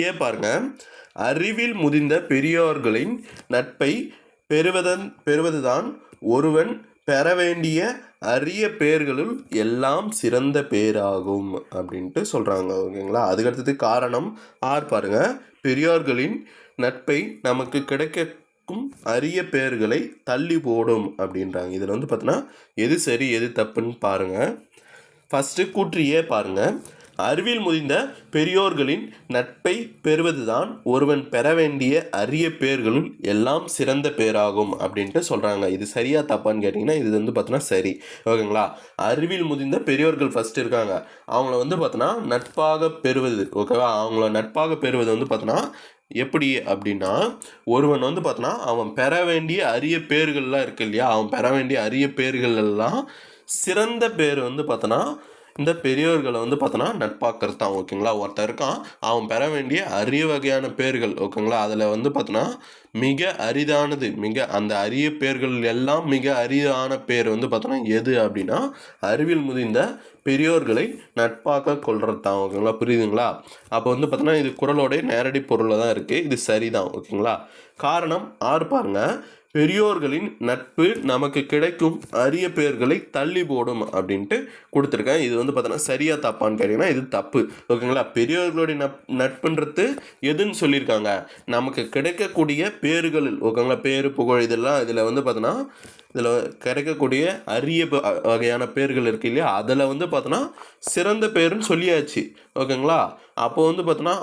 ஏ பாருங்க. அறிவில் முதிர்ந்த பெரியோர்களின் நட்பை பெறுவதன் பெறுவதுதான் ஒருவன் பெற வேண்டிய அரிய பேர்களுள் எல்லாம் சிறந்த பேராகும் அப்படின்ட்டு சொல்கிறாங்க ஓகேங்களா? அதுக்கடுத்தது காரணம் ஆர் பாருங்க. பெரியோர்களின் நட்பை நமக்கு கிடைக்கும் அரிய பேர்களை தள்ளி போடும் அப்படின்றாங்க. இதில் வந்து பார்த்தோன்னா எது சரி எது தப்புன்னு பாருங்கள் ஃபஸ்ட்டு கூற்று ஏ பாருங்கள் அறிவில் முதிந்த பெரியோர்களின் நட்பை பெறுவதுதான் ஒருவன் பெற வேண்டிய அரிய பேர்களுள் எல்லாம் சிறந்த பேராகும் அப்படின்ட்டு சொல்கிறாங்க இது சரியா தப்பான்னு கேட்டிங்கன்னா இது வந்து பார்த்தோன்னா சரி. ஓகேங்களா? அறிவில் முதிந்த பெரியோர்கள் ஃபஸ்ட் இருக்காங்க. அவங்கள வந்து பார்த்தோன்னா நட்பாக பெறுவது. ஓகேவா? அவங்கள நட்பாக பெறுவது வந்து பார்த்தோன்னா எப்படி அப்படின்னா ஒருவன் வந்து பார்த்தோன்னா அவன் பெற வேண்டிய அரிய பேர்கள்லாம் இருக்கு இல்லையா? அவன் பெற வேண்டிய அரிய பேர்கள் எல்லாம் சிறந்த பேர் வந்து பார்த்தோன்னா இந்த பெரியோர்களை வந்து பார்த்தோன்னா நட்பாக்கிறது தான் ஓகேங்களா? ஒருத்தர் இருக்கான் அவன் பெற வேண்டிய அரிய வகையான பேர்கள் ஓகேங்களா? அதில் வந்து பார்த்தோன்னா மிக அரிதானது மிக அந்த அரிய பேர்கள் எல்லாம் மிக அரிதான பேர் வந்து பார்த்தோன்னா எது அப்படின்னா அறிவில் முதிர்ந்த பெரியோர்களை நட்பாக கொள்றது தான் ஓகேங்களா? புரியுதுங்களா? அப்போ வந்து பார்த்தோன்னா இது குரலோடைய நேரடி பொருளில் தான் இருக்குது இது சரிதான் ஓகேங்களா? காரணம் ஆறு பாருங்க. பெரியோர்களின் நட்பு நமக்கு கிடைக்கும் அரிய பேர்களை தள்ளி போடும் அப்படின்ட்டு கொடுத்துருக்கேன் இது வந்து பார்த்தோன்னா சரியா தப்பான்னு கேட்டிங்கன்னா இது தப்பு. ஓகேங்களா? பெரியோர்களுடைய நப் நட்புன்றது எதுன்னு சொல்லியிருக்காங்க? நமக்கு கிடைக்கக்கூடிய பேர்களில் ஓகேங்களா? பேரு புகழ் இதெல்லாம் இதில் வந்து பார்த்தோன்னா இதில் கிடைக்கக்கூடிய அரிய வகையான பேர்கள் இருக்கு இல்லையா? அதில் வந்து பார்த்தோன்னா சிறந்த பேருன்னு சொல்லியாச்சு. ஓகேங்களா? அப்போது வந்து பார்த்தோன்னா